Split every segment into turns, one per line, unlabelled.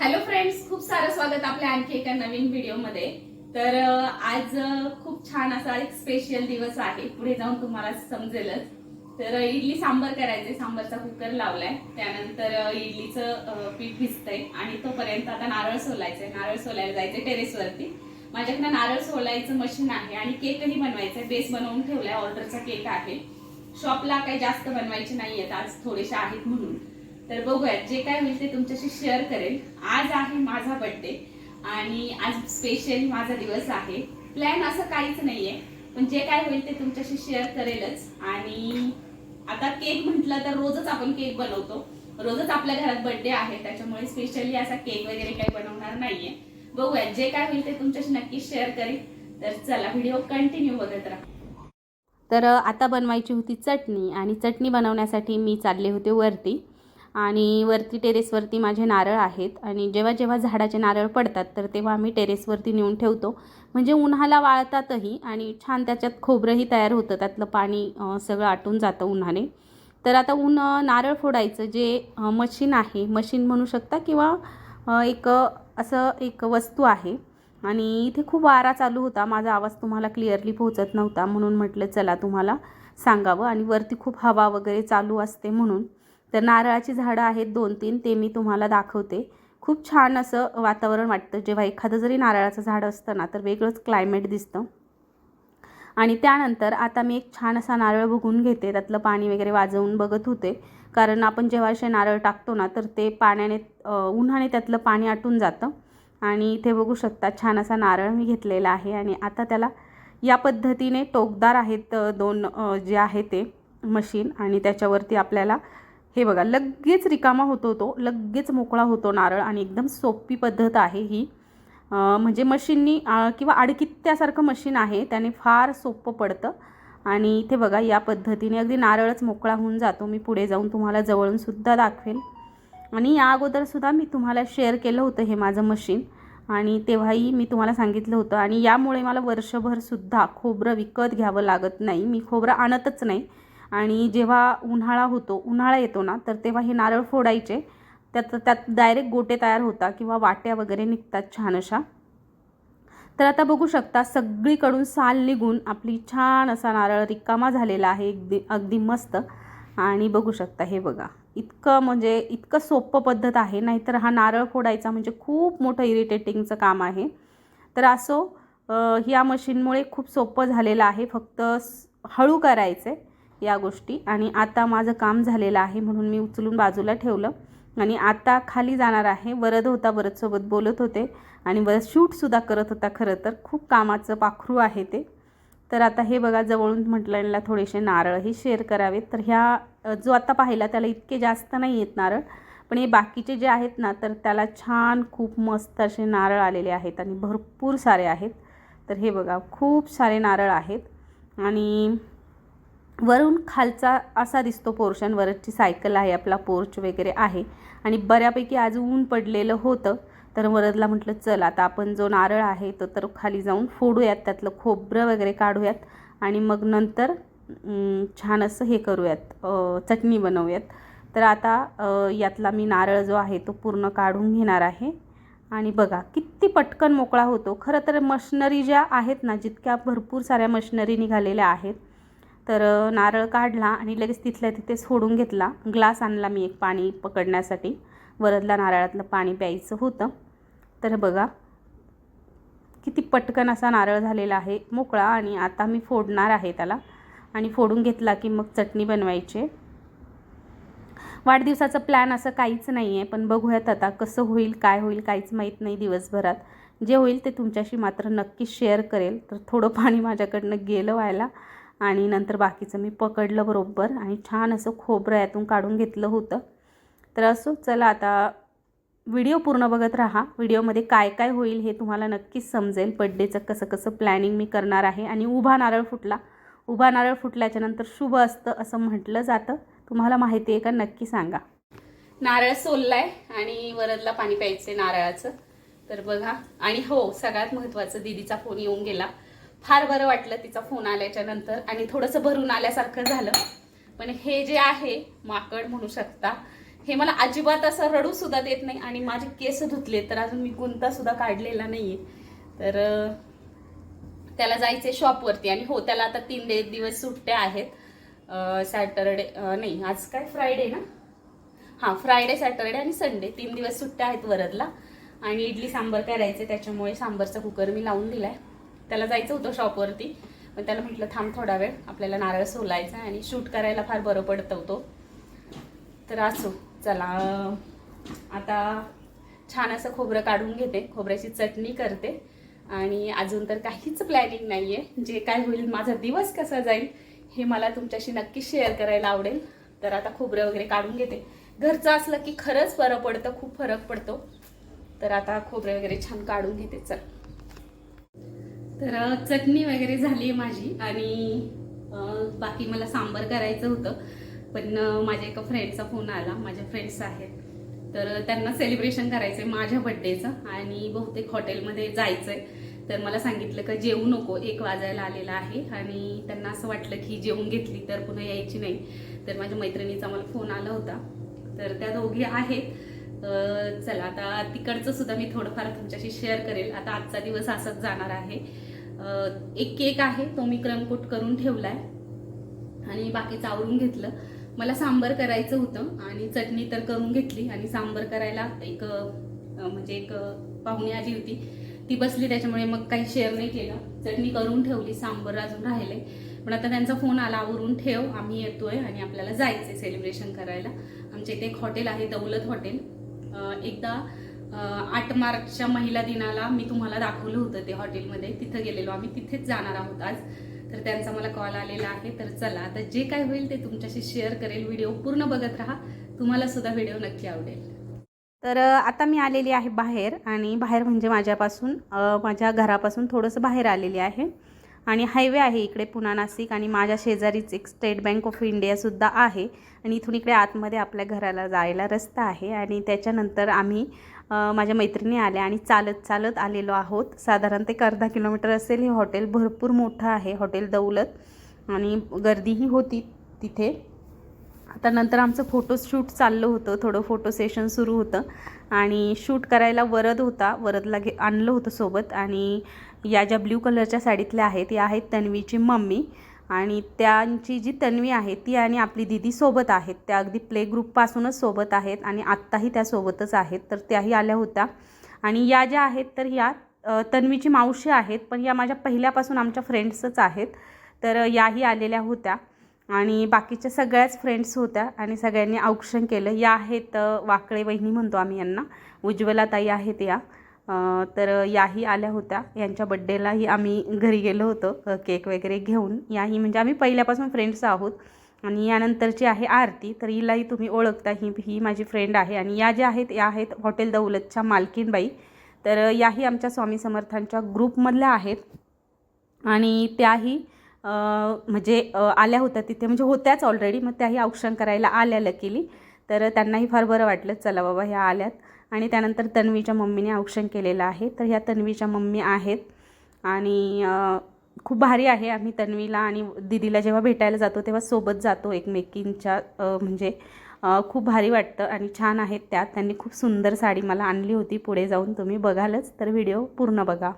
Hello friends खूप सारं स्वागत आपल्या आणखी एका नवीन व्हिडिओमध्ये. तर आज खूप छान असा एक स्पेशल दिवस आहे. पुढे जाऊन तुम्हाला समजेलच. तर इडली सांबर करायचे सांबरचा कुकर लावलाय. त्यानंतर इडलीचं पीठ भिजतंय. आणि तोपर्यंत आता नारळ सोलायचंय. नारळ सोलायला जायचंय टेरेसवरती माझ्याकडे नारळ सोलायचं मशीन आहे आणि केकही बनवायचा आहे बेस बनवून ठेवलाय. ऑर्डरचा केक आहे. शॉपला काही जास्त बनवायचे नाहीयेत. आज थोडेसे आहेत म्हणून. तर बघूयात जे काय होईल ते तुमच्याशी शेअर करेल. आज आहे माझा बर्थडे आणि आज स्पेशल माझा दिवस आहे. प्लॅन असं काहीच नाहीये पण जे काय होईल ते तुमच्याशी शेअर करेलच. आणि आता केक म्हटलं तर रोजच आपण केक बनवतो. रोजच आपल्या घरात बर्थडे आहे त्याच्यामुळे स्पेशली असा केक वगैरे काही बनवणार नाहीये. बघूयात जे काय होईल ते तुमच्याशी नक्की शेअर करेल. तर चला व्हिडिओ कंटिन्यू बघत राहा.
तर आता बनवायची होती चटणी आणि चटणी बनवण्यासाठी मी चालले होते वरती. आणि वरती टेरेसवरती माझे नारळ आहेत. आणि जेव्हा जेव्हा झाडाचे नारळ पडतात तर तेव्हा आम्ही टेरेसवरती नेऊन ठेवतो. म्हणजे उन्हाला वाळतातही आणि छान त्याच्यात खोबरंही तयार होतं. त्यातलं पाणी सगळं आटून जातं उन्हाने. तर आता ऊन नारळ फोडायचं जे मशीन आहे. मशीन म्हणू शकता किंवा एक असं एक वस्तू आहे. आणि इथे खूप वारा चालू होता. माझा आवाज तुम्हाला क्लिअरली पोहोचत नव्हता म्हणून म्हटलं चला तुम्हाला सांगावं. आणि वरती खूप हवा वगैरे चालू असते म्हणून. तर नारळाची झाडं आहेत दोन तीन ते मी तुम्हाला दाखवते. खूप छान असं वातावरण वाटतं. जेव्हा एखादं जरी नारळाचं झाड असतं ना तर वेगळंच क्लायमेट दिसतं. आणि त्यानंतर आता मी एक छान असा नारळ बघून घेते. त्यातलं पाणी वगैरे वाजवून बघत होते. कारण आपण जेव्हा असे नारळ टाकतो ना तर ते पाण्याने उन्हाने त्यातलं पाणी आटून जातं. आणि इथे बघू शकता छान असा नारळ मी घेतलेला आहे. आणि आता त्याला या पद्धतीने टोकदार आहेत दोन जे आहे ते मशीन. आणि त्याच्यावरती आपल्याला हे बघा लगेच रिकामा होतो तो लगेच मोकळा होतो नारळ आणि एकदम सोपी पद्धत आहे ही. म्हणजे मशीननी किंवा आडकित्त्यासारखं मशीन आहे त्याने फार सोपं पडतं. आणि इथे बघा या पद्धतीने अगदी नारळच मोकळा होऊन जातो. मी पुढे जाऊन तुम्हाला जवळूनसुद्धा दाखवेल आणि या अगोदरसुद्धा मी तुम्हाला शेअर केलं होतं हे माझं मशीन. आणि तेव्हाही मी तुम्हाला सांगितलं होतं. आणि यामुळे मला वर्षभरसुद्धा खोबरं विकत घ्यावं लागत नाही. मी खोबरं आणतच नाही. आणि जेव्हा उन्हाळा होतो उन्हाळा येतो ना तर तेव्हा हे नारळ फोडायचे. त्यात त्यात डायरेक्ट गोटे तयार होतात किंवा वाट्या वगैरे निघतात छान अशा तर आता बघू शकता सगळीकडून साल निघून आपली छान असा नारळ रिकामा झालेला आहे अगदी अगदी मस्त. आणि बघू शकता हे बघा इतकं म्हणजे इतकं सोपं पद्धत आहे. नाहीतर हा नारळ फोडायचा म्हणजे खूप मोठं इरिटेटिंगचं काम आहे. तर असो ह्या मशीनमुळे खूप सोपं झालेलं आहे. फक्त हळू करायचं. आहे या गोष्टी. आणि आता माझं काम झालेलं आहे म्हणून मी उचलून बाजूला ठेवलं. आणि आता खाली जाणार आहे. वरद होता वरदसोबत बोलत होते. आणि वरद शूटसुद्धा करत होता खरं तर. खूप कामाचं पाखरू आहे ते. तर आता हे बघा जवळून म्हटल्याला थोडेसे नारळही शेअर करावेत. तर ह्या जो आता पाहिला त्याला इतके जास्त नाही आहेत नारळ. पण हे बाकीचे जे आहेत ना तर त्याला छान खूप मस्त असे नारळ आलेले आहेत. आणि भरपूर सारे आहेत. तर हे बघा खूप सारे नारळ आहेत. आणि वरून खालचा असा दिसतो पोर्शन वरची सायकल आहे आपला पोर्च वगैरे आहे. आणि बऱ्यापैकी आज ऊन पडलेलं होतं तर वरदला म्हटलं चल आता आपण जो नारळ आहे तो तर खाली जाऊन फोडूयात त्यातलं खोबरं वगैरे काढूयात आणि मग नंतर छान असं हे करूयात चटणी बनवूयात. तर आता यातला मी नारळ जो आहे तो पूर्ण काढून घेणार आहे. आणि बघा किती पटकन मोकळा होतो. खरं तर मशनरी ज्या आहेत ना जितक्या भरपूर साऱ्या मशनरी निघालेल्या आहेत तर नारळ काढला आणि लगेच तिथल्या तिथे सोडून घेतला. ग्लास आणला मी एक पाणी पकडण्यासाठी. वरदला नारळातलं पाणी प्यायचं होतं. तर बघा किती पटकन असा नारळ झालेला आहे मोकळा आणि आता मी फोडणार आहे त्याला. आणि फोडून घेतला की मग चटणी बनवायची. वाढदिवसाचं प्लॅन असं काहीच नाही आहे पण बघूयात आता कसं होईल काय होईल काहीच माहीत नाही दिवसभरात. जे होईल ते तुमच्याशी मात्र नक्की शेअर करेल. तर थोडं पाणी माझ्याकडनं गेलं व्हायला. आणि नंतर बाकीचं मी पकडलं बरोबर आणि छान असं खोबरं यातून काढून घेतलं होतं. तर असो चला आता व्हिडिओ पूर्ण बघत राहा. व्हिडिओमध्ये काय काय होईल हे तुम्हाला नक्कीच समजेल. बड्डेचं कसं कसं प्लॅनिंग मी करणार आहे आणि उभा नारळ फुटला. उभा नारळ फुटल्याच्या नंतर शुभ असतं असं म्हटलं जातं. तुम्हाला माहिती आहे का? नक्की सांगा.
नारळ सोललाय आणि वरदला पाणी प्यायचं नारळाचं. तर बघा. आणि हो सगळ्यात महत्वाचं दीदीचा फोन येऊन गेला. फार बरं वाटलं तिचा फोन आल्याच्यानंतर आणि थोडंसं भरून आल्यासारखं झालं. पण हे जे आहे माकड म्हणू शकता
हे मला अजिबात असं रडू सुद्धा देत नाही आणि माझे केस धुतले तर अजून मी गुंता सुद्धा काढलेला नाहीये. तर त्याला जायचे शॉपवरती आणि हो त्याला आता तीन डे दिवस सुट्ट्या आहेत. सॅटरडे नाही आज काय फ्रायडे ना? हां फ्रायडे सॅटरडे आणि संडे तीन दिवस सुट्ट्या आहेत वरदला. आणि इडली सांबर करायचे त्याच्यामुळे सांबरचा कुकर मी लावून दिलाय. त्याला जायचं होतं शॉपवरती पण त्याला म्हटलं थांब थोडा वेळ आपल्याला नारळ सोलायचा आणि शूट करायला फार बरं पडतं हो तो. तर असो चला आता छान असं खोबरं काढून घेते. खोबऱ्याची चटणी करते. आणि अजून तर काहीच प्लॅनिंग नाही आहे जे काय होईल माझा दिवस कसा जाईल हे मला तुमच्याशी नक्की शेअर करायला आवडेल. तर आता खोबरं वगैरे काढून घेते. घरचं असलं की खरंच बरं पडतं खूप फरक पडतो. तर आता खोबरे वगैरे छान काढून घेते. चल. तर चटणी वगैरे झाली आहे माझी आणि बाकी मला सांबर करायचं होतं. पण माझ्या एका फ्रेंडचा फोन आला. माझ्या फ्रेंड्स आहेत. तर त्यांना सेलिब्रेशन करायचं आहे माझ्या बड्डेचं आणि बहुतेक हॉटेलमध्ये जायचं आहे तर मला सांगितलं का जेवू नको एक वाजायला आलेला आहे. आणि त्यांना असं वाटलं की जेवून घेतली तर पुन्हा यायची नाही. तर माझ्या मैत्रिणीचा मला फोन आला होता. तर त्या दोघी आहेत. चला आता तिकडचं सुद्धा मी थोडंफार तुमच्याशी शेअर करेल. आता आजचा दिवस असाच जाणार आहे. एक केक आहे तो मी क्रमकोट करून ठेवला आहे आणि बाकीचं आवरून घेतलं. मला सांबर करायचं होतं आणि चटणी तर करून घेतली. आणि सांबर करायला एक म्हणजे एक पाहुणी आली होती. ती बसली त्याच्यामुळे मग काही शेअर नाही केलं. चटणी करून ठेवली सांबर अजून राहिले. पण आता त्यांचा फोन आला आवरून ठेव आम्ही येतोय आणि आपल्याला जायचंय सेलिब्रेशन करायला. आमच्या इथे एक हॉटेल आहे दौलत हॉटेल एकदा आठ मार्चच्या महिला दिनाला मी तुम्हाला दाखवलं होतं ते हॉटेलमध्ये. तिथं गेलेलो आम्ही. तिथेच जाणार आहोत आज. तर त्यांचा मला कॉल आलेला आहे. तर चला आता जे काय होईल ते तुमच्याशी शेअर करेल. व्हिडिओ पूर्ण बघत राहा. तुम्हाला सुद्धा व्हिडिओ नक्की आवडेल. तर आता मी आलेली आहे बाहेर आणि बाहेर म्हणजे माझ्यापासून माझ्या घरापासून थोडंसं बाहेर आलेली आहे. आणि हायवे आहे इकडे पुणा नाशिक आणि माझ्या शेजारीच एक स्टेट बँक ऑफ इंडियासुद्धा आहे. आणि इथून इकडे आतमध्ये आपल्या घराला जायला रस्ता आहे आणि त्याच्यानंतर आम्ही माझ्या मैत्रिणी आल्या आणि चालत चालत आलेलो आहोत. साधारण ते एक अर्धा किलोमीटर असेल. हे हॉटेल भरपूर मोठं आहे. हॉटेल दौलत आणि गर्दीही होती तिथे. आता नंतर आमचं फोटोशूट चाललं होतं. थोडं फोटो सेशन सुरू होतं आणि शूट करायला वरद होता. वरदला घे आणलं होतं सोबत आणि या ज्या ब्ल्यू कलरच्या साडीतल्या आहेत या आहेत तन्वीची मम्मी. आणि त्यांची जी तन्वी आहे ती आणि आपली दिदी सोबत आहेत. त्या अगदी प्ले ग्रुपपासूनच सोबत आहेत आणि आत्ताही त्या सोबतच आहेत. तर त्याही आल्या होत्या. आणि या ज्या आहेत तर या तन्वीची मावशी आहेत पण या माझ्या पहिल्यापासून आमच्या फ्रेंड्सच आहेत. तर याही आलेल्या होत्या. आणि बाकीच्या सगळ्याच फ्रेंड्स होत्या आणि सगळ्यांनी औक्षण केलं. या आहेत वाकळे वहिनी म्हणतो आम्ही यांना. उज्ज्वलाताई आहेत या. तर याही आल्या होत्या. यांच्या बड्डेलाही आम्ही घरी गेलो होतो केक वगैरे घेऊन. याही म्हणजे आम्ही पहिल्यापासून फ्रेंड्स आहोत. आणि यानंतरची आहे आरती तर हिलाही तुम्ही ओळखता. ही ही माझी फ्रेंड आहे. आणि या ज्या आहेत या आहेत हॉटेल दौलतच्या मालकीनबाई. तर याही आमच्या स्वामी समर्थांच्या ग्रुपमधल्या आहेत. आणि त्याही म्हणजे आल्या होत्या तिथे. म्हणजे होत्याच ऑलरेडी मग त्याही औक्षण करायला आल्या लकीली तर त्यांनाही फार बरं वाटलं. चला बाबा ह्या आल्यात. आणि त्यानंतर तन्वीच्या मम्मीने औक्षण केलेलं आहे. तर ह्या तन्वीच्या मम्मी आहेत आणि खूप भारी आहे. आम्ही तन्वीला आणि दिदीला जेव्हा भेटायला जातो तेव्हा सोबत जातो एकमेकींच्या म्हणजे खूप भारी वाटतं आणि छान आहेत त्यात त्यांनी खूप सुंदर साडी मला आणली होती पुढे जाऊन. तुम्ही बघालच तर व्हिडिओ पूर्ण बघा.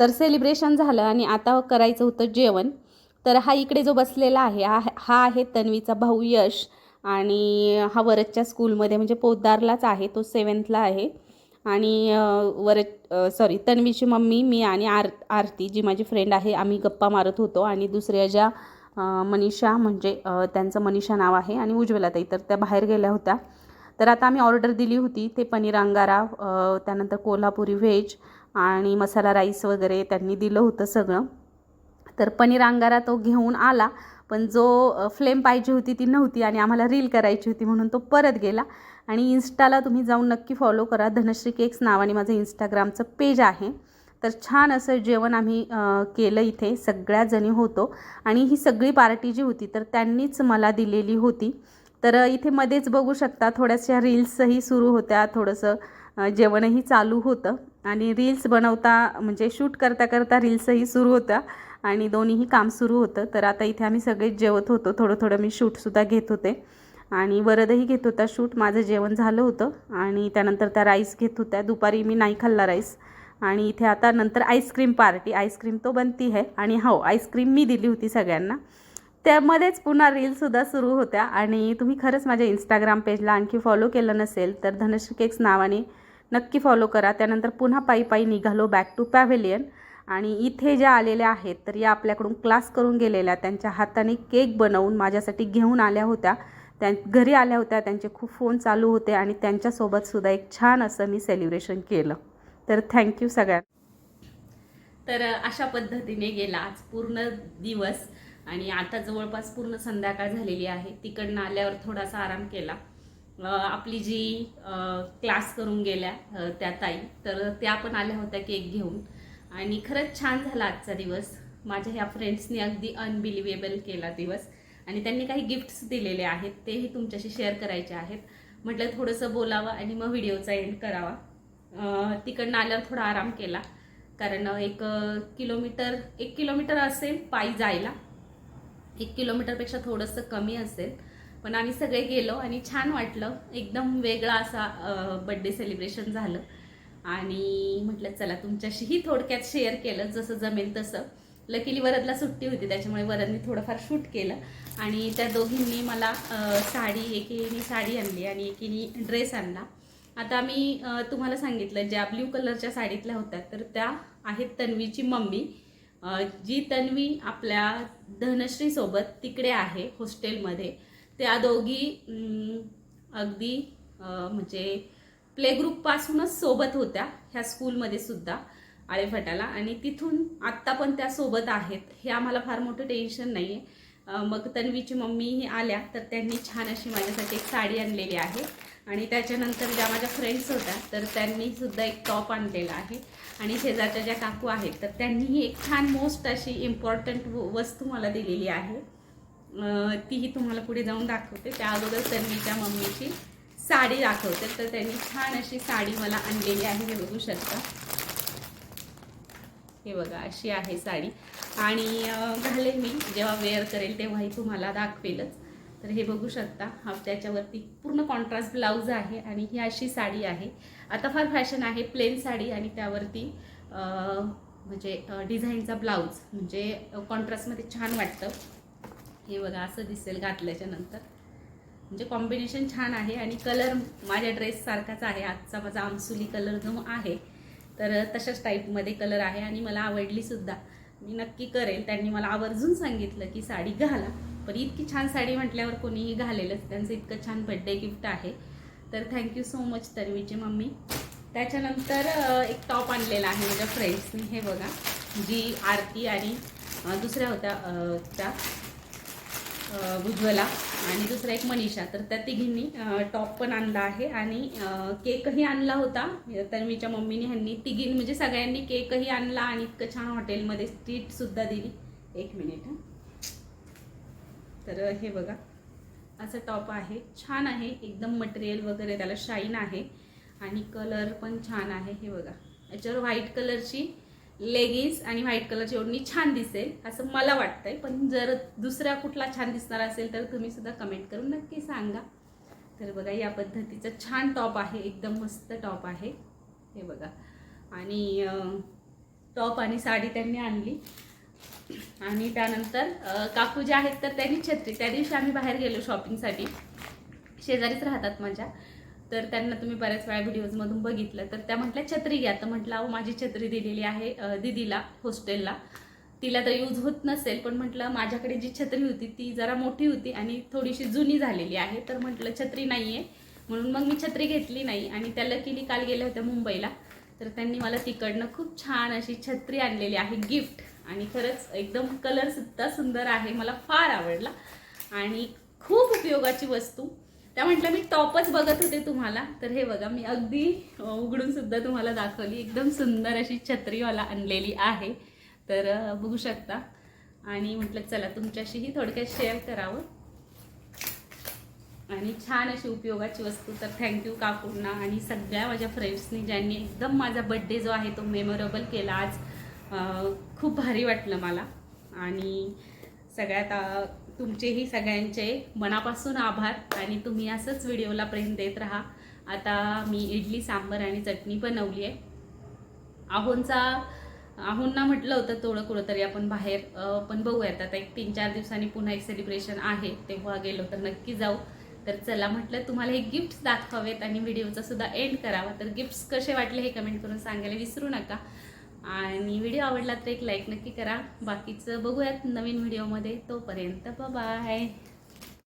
तर सेलिब्रेशन झालं आणि आता करायचं होतं जेवण. तर हा इकडे जो बसलेला आहे हा हा आहे तन्वीचा भाऊ यश आणि हा वरदच्या स्कूलमध्ये म्हणजे पोद्दारलाच आहे तो सेवन्थला आहे. आणि वरद सॉरी तन्वीची मम्मी मी आणि आर आरती जी माझी फ्रेंड आहे आम्ही गप्पा मारत होतो. आणि दुसऱ्या ज्या मनीषा म्हणजे त्यांचं मनीषा नाव आहे आणि उज्ज्वलाताई तर त्या बाहेर गेल्या होत्या. तर आता आम्ही ऑर्डर दिली होती ते पनीर अंगारा त्यानंतर कोल्हापुरी व्हेज आणि मसाला राईस वगैरे त्यांनी दिलं होतं सगळं. तर पनीर अंगारा तो घेऊन आला पण जो फ्लेम पाहिजे होती ती नव्हती आणि आम्हाला रील करायची होती म्हणून तो परत गेला. आणि इन्स्टाला तुम्ही जाऊन नक्की फॉलो करा. धनश्री केक्स नावाने माझं इंस्टाग्रामचं पेज आहे. तर छान असं जेवण आम्ही केलं इथे. सगळ्याजणी होतो. आणि ही सगळी पार्टी जी होती तर त्यांनीच मला दिलेली होती. तर इथे मध्येच बघू शकता थोड्याशा रील्सही सुरू होत्या. थोडंसं जेवणही चालू होतं. आणि रील्स बनवता म्हणजे शूट करता करता रील्सही सुरू होत्या. आणि दोन्हीही काम सुरू होतं. तर आता इथे आम्ही सगळेच जेवत होतो. थोडं थोडं मी शूटसुद्धा घेत होते. आणि वरदही घेत होता शूट माझं जेवण झालं होतं. आणि त्यानंतर त्या राईस घेत होत्या. दुपारी मी नाही खाल्ला राईस आणि इथे आता नंतर आईस्क्रीम पार्टी आईस्क्रीम तो बनती आहे आणि हो आईस्क्रीम मी दिली होती सगळ्यांना. त्यामध्येच पुन्हा रीलसुद्धा सुरू होत्या. आणि तुम्ही खरंच माझ्या इंस्टाग्राम पेजला आणखी फॉलो केलं नसेल तर धनश्री केक्स नावाने नक्की फॉलो करा. त्यानंतर पुन्हा पायी पायी निघालो बॅक टू पॅव्हेलियन आणि इथे ज्या आलेल्या आहेत तर या आपल्याकडून क्लास करून गेलेल्या त्यांच्या हाताने केक बनवून माझ्यासाठी घेऊन आल्या होत्या. त्या घरी आल्या होत्या त्यांचे खूप फोन चालू होते आणि त्यांच्यासोबतसुद्धा एक छान असं मी सेलिब्रेशन केलं. तर थँक्यू सगळ्या
तर अशा पद्धतीने गेला आज पूर्ण दिवस. आणि आता जवळपास पूर्ण संध्याकाळ झालेली आहे. तिकडनं आल्यावर थोडासा आराम केला. आपली जी क्लास करून गेल्या त्या ताई तर त्या पण आल्या होत्या केक घेऊन. आणि खरंच छान झाला आजचा दिवस. माझ्या ह्या फ्रेंड्सनी अगदी अनबिलिव्हेबल केला दिवस. आणि त्यांनी काही गिफ्ट्स दिलेले आहेत तेही तुमच्याशी शेअर करायचे आहेत. म्हटलं थोडंसं बोलावं आणि मग व्हिडिओचा एंड करावा. तिकडनं आल्यावर थोडा आराम केला. कारण एक किलोमीटर एक किलोमीटर असेल पायी जायला. एक किलोमीटरपेक्षा थोडंसं कमी असेल. पण आम्ही सगळे गेलो आणि छान वाटलं. एकदम वेगळा असा बड्डे सेलिब्रेशन झालं. आणि म्हटलं चला तुमच्याशीही थोडक्यात शेअर केलं जसं जमेल तसं. लकीली वरदला सुट्टी होती त्याच्यामुळे वरदने थोडंफार शूट केलं. आणि त्या दोघींनी मला साडी एकीने साडी आणली आणि एकीने ड्रेस आणला. आता मी तुम्हाला सांगितलं ज्या ब्ल्यू कलरच्या साडीतल्या होत्या तर त्या आहेत तन्वीची मम्मी. जी तन्वी आपल्या धनश्रीसोबत तिकडे आहे हॉस्टेलमध्ये त्या दोघी अगदी म्हणजे प्ले ग्रुपपासूनच सोबत होत्या ह्या स्कूलमध्ये सुद्धा आळेफाटाला आणि तिथून आत्ता पण त्या सोबत आहेत. हे आम्हाला फार मोठं टेन्शन नाही आहे मग तन्वीची मम्मीही आल्या तर त्यांनी छान अशी माझ्यासाठी एक साडी आणलेली आहे. आणि त्याच्यानंतर ज्या माझ्या फ्रेंड्स होत्या तर त्यांनी सुद्धा एक टॉप आणलेला आहे. आणि शेजारच्या ज्या काकू आहेत तर त्यांनीही एक छान मोस्ट अशी इम्पॉर्टंट वस्तू मला दिलेली आहे. तीही तुम्हाला पुढे जाऊन दाखवते. त्या अगोदर तन्वीच्या मम्मीची साडी दाखवते. तर त्यांनी छान अशी साडी मला आणलेली आहे. हे बघू शकता. हे बघा अशी आहे साडी. आणि घालेल मी. जेव्हा वेअर करेल तेव्हाही तुम्हाला दाखवेलच. तर हे बघू शकता. हा त्याच्यावरती पूर्ण कॉन्ट्रास्ट ब्लाऊज आहे आणि ही अशी साडी आहे. आता फार फॅशन आहे. प्लेन साडी आणि त्यावरती म्हणजे डिझाईनचा ब्लाऊज म्हणजे कॉन्ट्रास्टमध्ये छान वाटतं. हे बघा असं दिसेल घातल्याच्या नंतर. म्हणजे कॉम्बिनेशन छान आहे आणि कलर माझ्या ड्रेससारखाच आहे. आजचा माझा आमसुली कलर जो आहे तर तशाच टाईपमध्ये कलर आहे आणि मला आवडलीसुद्धा मी नक्की करेल त्यांनी मला आवर्जून सांगितलं की साडी घाला. पण इतकी छान साडी म्हटल्यावर कोणीही घालेलच. त्यांचं इतकं छान बड्डे गिफ्ट आहे. तर थँक्यू सो मच तन्वीची मम्मी. त्याच्यानंतर एक टॉप आणलेला आहे माझ्या फ्रेंड्सनी हे बघा जी आरती आणि दुसऱ्या होत्या त्या. अ, उज्ज्वला आणि दुसरा एक मनीषा. तर त्या तिघींनी टॉप पण आणला आहे आणि केकही आणला होता. तर मीच्या मम्मीने ह्यांनी तिघींनी म्हणजे सगळ्यांनी केकही आणला आणि इतकं छान हॉटेलमध्ये स्ट्रीटसुद्धा दिली. एक मिनिट तर हे बघा. असं टॉप आहे. छान आहे. एकदम मटेरियल वगैरे त्याला शाईन आहे. आणि कलर पण छान आहे. हे बघा. याच्यावर व्हाईट कलरची लेगिन्स आणि व्हाईट कलरची ओढणी छान दिसेल असं मला वाटतंय. पण जर दुसरा कुठला छान दिसणार असेल तर तुम्ही सुद्धा कमेंट करून नक्की सांगा. तर बघा या पद्धतीचं छान टॉप आहे एकदम मस्त टॉप आहे. हे बघा. आणि टॉप आणि साडी त्यांनी आणली. आणि त्यानंतर काकू जे आहेत तर त्यांनी छत्री. त्या दिवशी आम्ही बाहेर गेलो शॉपिंगसाठी शेजारीच राहतात माझ्या. तर त्यांना तुम्ही बऱ्याच वेळा व्हिडिओजमधून बघितलं. तर त्या म्हटल्या छत्री घ्या. तर म्हटलं अहो माझी छत्री दिलेली आहे दिदीला दीदीला हॉस्टेलला तिला तर यूज होत नसेल पण म्हटलं माझ्याकडे जी छत्री होती ती जरा मोठी होती आणि थोडीशी जुनी झालेली आहे. तर म्हटलं छत्री नाही आहे म्हणून मग मी छत्री घेतली नाही आणि त्या लकीली काल गेल्या होत्या मुंबईला. तर त्यांनी मला तिकडनं खूप छान अशी छत्री आणलेली आहे गिफ्ट आणि खरंच एकदम कलरसुद्धा सुंदर आहे मला फार आवडला. आणि खूप उपयोगाची वस्तू. त्या म्हटलं मी टॉपच बघत होते तुम्हाला. तर हे बघा मी अगदी उघडून सुद्धा तुम्हाला दाखवली. एकदम सुंदर अशी छत्रीवाला आणलेली आहे. तर बघू शकता. आणि म्हटलं चला तुमच्याशीही थोडक्यात शेअर करावं. आणि छान अशी उपयोगाची वस्तू. तर थँक्यू काकूंना आणि सगळ्या माझ्या फ्रेंड्सनी ज्यांनी एकदम माझा बड्डे जो आहे तो मेमोरेबल केला आज. खूप भारी वाटलं मला. आणि सगळ्यात तुमचेही सगळ्यांचे मनापासून आभार आणि तुम्ही असंच व्हिडिओला प्रेम देत राहा. आता मी इडली सांबर आणि चटणी बनवली आहे. आहोंचा आहोंना म्हटलं होतं थोडं कुठं तरी आपण बाहेर पण बघूयात. आता एक तीन चार दिवसांनी पुन्हा एक सेलिब्रेशन आहे. तेव्हा गेलो तर नक्की जाऊ. तर चला म्हटलं तुम्हाला हे गिफ्ट्स दाखवावेत आणि व्हिडिओचा सुद्धा एंड करावा. तर गिफ्ट्स कसे वाटले हे कमेंट करून सांगायला विसरू नका. आणि व्हिडिओ आवडला तर एक लाईक नक्की करा. बाकीचं बघूयात नवीन व्हिडिओमध्ये तोपर्यंत बाय